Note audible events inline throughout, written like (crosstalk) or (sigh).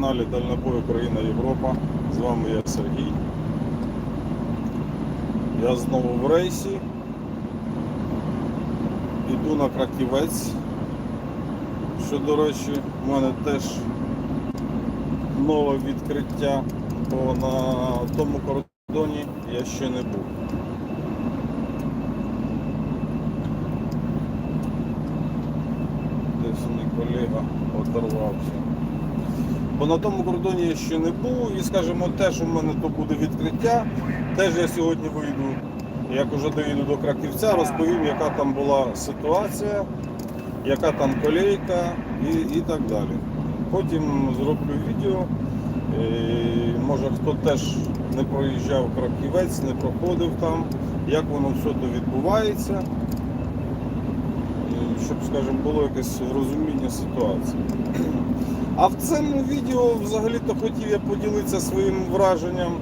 каналі Дальнобой Україна Європа. З вами я Сергій. Я знову в рейсі. Іду на краківець. Що, до речі, в мене теж нове відкриття, бо на тому кордоні я ще не був. Десь мій колега оторвався. Бо на тому кордоні я ще не був, і скажімо, теж у мене то буде відкриття. Теж я сьогодні вийду, як уже доїду до Краківця, розповім, яка там була ситуація, яка там колейка і, і так далі. Потім зроблю відео. І, може хто теж не проїжджав Краківець, не проходив там, як воно все то відбувається. Щоб, скажімо, було якесь розуміння ситуації. А в цьому відео взагалі-то хотів я поділитися своїм враженням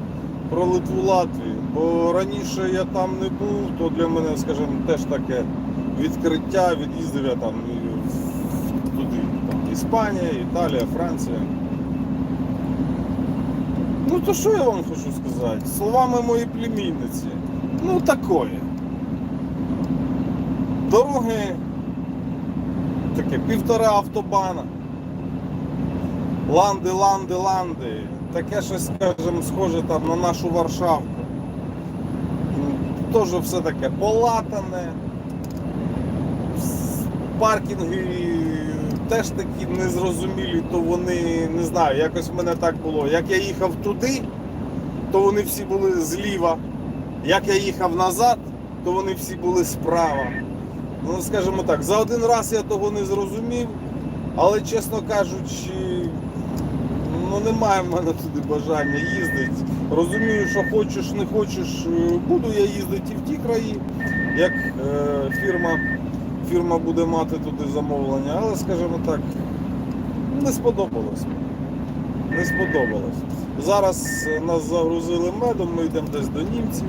про Литву Латвію. Бо раніше я там не був, то для мене, скажімо, теж таке відкриття, від'їздив я там туди. Там, Іспанія, Італія, Франція. Ну то що я вам хочу сказати? Словами моєї племінниці. Ну такое. Дороги таке півтора автобана. Ланди, ланди, ланди. Таке щось, скажімо, схоже там на нашу Варшавку. Теж все таке полатане. Паркінги теж такі незрозумілі, то вони не знаю, якось в мене так було. Як я їхав туди, то вони всі були зліва. Як я їхав назад, то вони всі були справа. Ну, скажімо так, за один раз я того не зрозумів, але чесно кажучи, ну немає в мене туди бажання їздити. Розумію, що хочеш, не хочеш, е, буду я їздити і в ті краї, як е, фірма, фірма буде мати туди замовлення, але, скажімо так, не сподобалось. Не сподобалось. Зараз е, нас загрузили медом, ми йдемо десь до німців.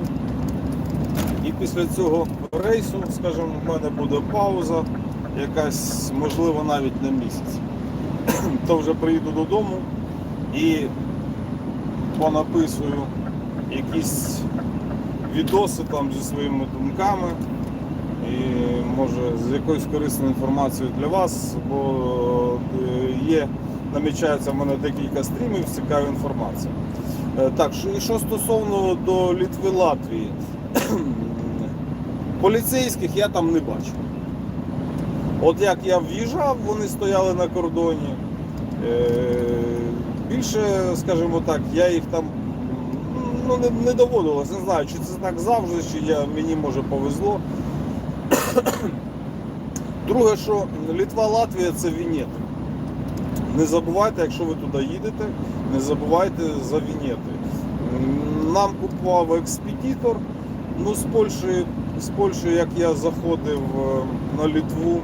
І після цього рейсу, скажімо, в мене буде пауза, якась, можливо, навіть на місяць. (clears throat) То вже приїду додому і понаписую якісь відоси там зі своїми думками. І може з якоюсь корисною інформацією для вас, бо е, є, намічається в мене декілька стрімів з цікавою інформацією. Е, Так, і що стосовно до Літви Латвії, (clears throat) поліцейських я там не бачив. От як я в'їжджав, вони стояли на кордоні. Е, Більше, скажімо так, я їх там ну, не, не доводилось. Не знаю, чи це так завжди, чи я, мені може повезло. (coughs) Друге, що Літва, Латвія це вінети. Не забувайте, якщо ви туди їдете, не забувайте за вінети. Нам купував експедитор. Ну, з Польщі, з Польщі, як я заходив е, на Літву,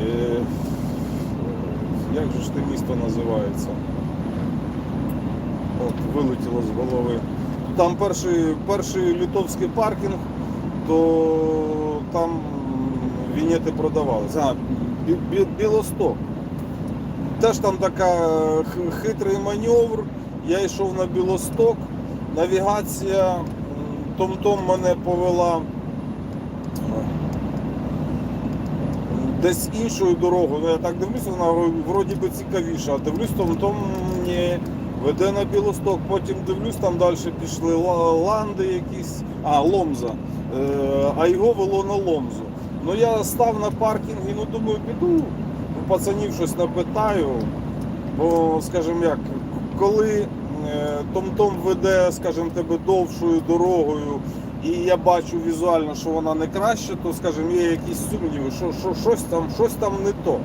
е, як же ж те місто називається? От, вилетіло з голови. Там перший, перший літовський паркінг, то там вінети продавалися. А, Бі- Бі- Білосток. Теж там така хитрий маневр. Я йшов на Білосток, навігація том-том мене повела десь іншою дорогою. Ну, я так дивлюся, вона вроді би цікавіша. А дивлюсь, том-том ні, веде на Білосток. Потім дивлюсь, там далі пішли ла- ланди якісь, а, Ломза. Е, а його вело на Ломзу. Ну я став на паркінгі, ну думаю, піду, у пацанів щось напитаю. Бо, скажімо як, коли е, Том-Том веде, скажімо, тебе довшою дорогою, і я бачу візуально, що вона не краще, то, скажімо, є якісь сумніви, що, що щось, там, щось там не то.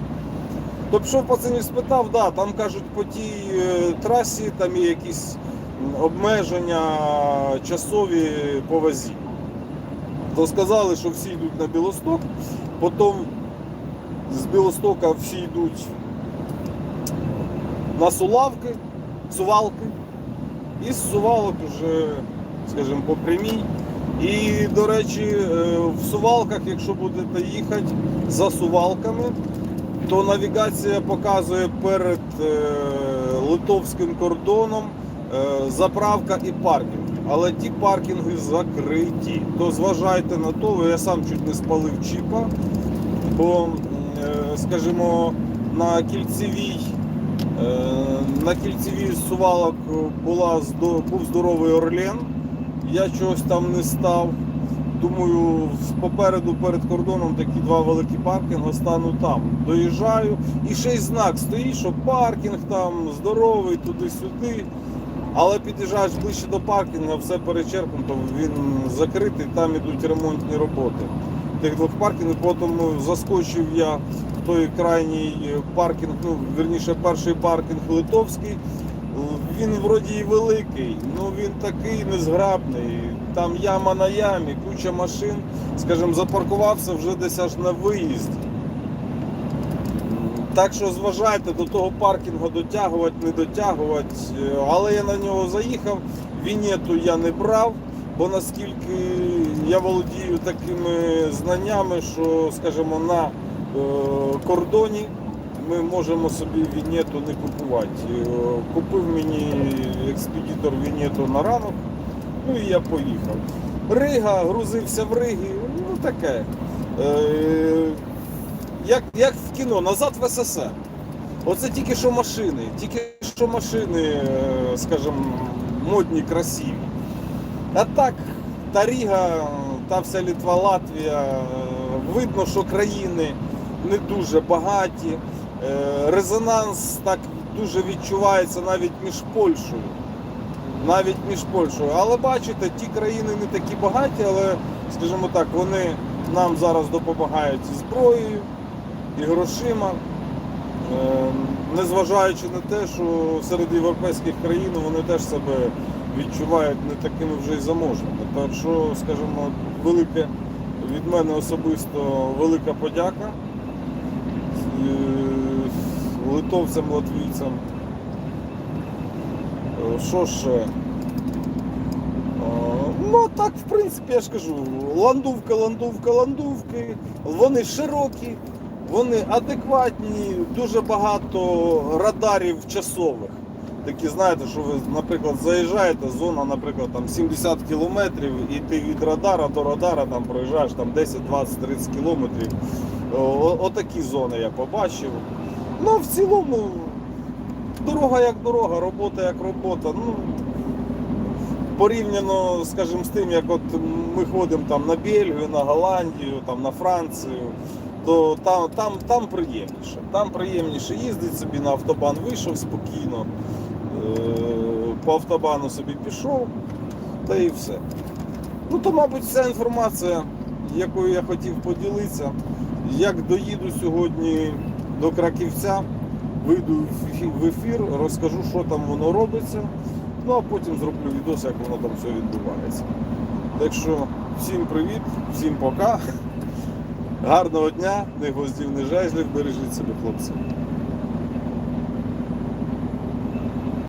То пішов пацанів спитав, да, там кажуть, по тій е, трасі там є якісь обмеження часові по вазі. То сказали, що всі йдуть на Білосток, потім з Білостока всі йдуть на Сулавки, Сувалки, і з Сувалок вже, скажімо, по прямій. І, до речі, е, в Сувалках, якщо будете їхати за Сувалками, то навігація показує перед е, литовським кордоном е, заправка і паркінг. Але ті паркінги закриті. То зважайте на то, я сам чуть не спалив чіпа, бо, скажімо, на кільцевій. На кільцевій сувалок була, був здоровий Орлен. Я чогось там не став. Думаю, попереду перед кордоном такі два великі паркінги стану там. Доїжджаю. І ще й знак стоїть, що паркінг там здоровий, туди-сюди. Але під'їжджаєш ближче до паркінгу, все перечеркнуто, він закритий, там ідуть ремонтні роботи. Тих двох паркінгів, потім заскочив я в той крайній паркінг, ну, верніше, перший паркінг литовський. Він вроді і великий, ну він такий незграбний. Там яма на ямі, куча машин. Скажімо, запаркувався вже десь аж на виїзді. Так що зважайте до того паркінгу дотягувати, не дотягувати. Але я на нього заїхав, вінету я не брав, бо наскільки я володію такими знаннями, що, скажімо, на е, кордоні ми можемо собі вінету не купувати. Е, Купив мені експедитор вінету на ранок, ну і я поїхав. Рига, грузився в Ригі, ну таке. Е, як, як в кіно, назад в СССР. Оце тільки що машини, тільки що машини, е, скажімо, модні, красиві. А так, та Ріга, та вся Літва, Латвія, видно, що країни не дуже багаті. Е, Резонанс так дуже відчувається навіть між Польщею. Навіть між Польщею. Але бачите, ті країни не такі багаті, але, скажімо так, вони нам зараз допомагають і зброєю, і грошима. Е, Незважаючи на те, що серед європейських країн вони теж себе відчувають не такими вже й заможними. Так що, скажімо, велике від мене особисто велика подяка литовцям, латвійцям. Е, Що ще? Е, Ну, так, в принципі, я ж кажу, ландувка, ландувка, ландувки, вони широкі, вони адекватні, дуже багато радарів часових. Такі, знаєте, що ви, наприклад, заїжджаєте, зона, наприклад, там 70 кілометрів, і ти від радара до радара там проїжджаєш там 10, 20, 30 кілометрів. Отакі зони я побачив. Ну, в цілому, дорога як дорога, робота як робота. Ну, порівняно, скажімо, з тим, як от ми ходимо там на Бельгію, на Голландію, там на Францію, то там, там, там приємніше. Там приємніше їздить собі на автобан вийшов спокійно, е, по автобану собі пішов, та і все. Ну то, мабуть, вся інформація, якою я хотів поділитися. Як доїду сьогодні до Краківця, вийду в ефір, розкажу, що там воно робиться. Ну а потім зроблю відос, як воно там все відбувається. Так що всім привіт, всім пока. (laughs) Гарного дня, не гвоздів, не жезлів, бережіть себе, хлопці.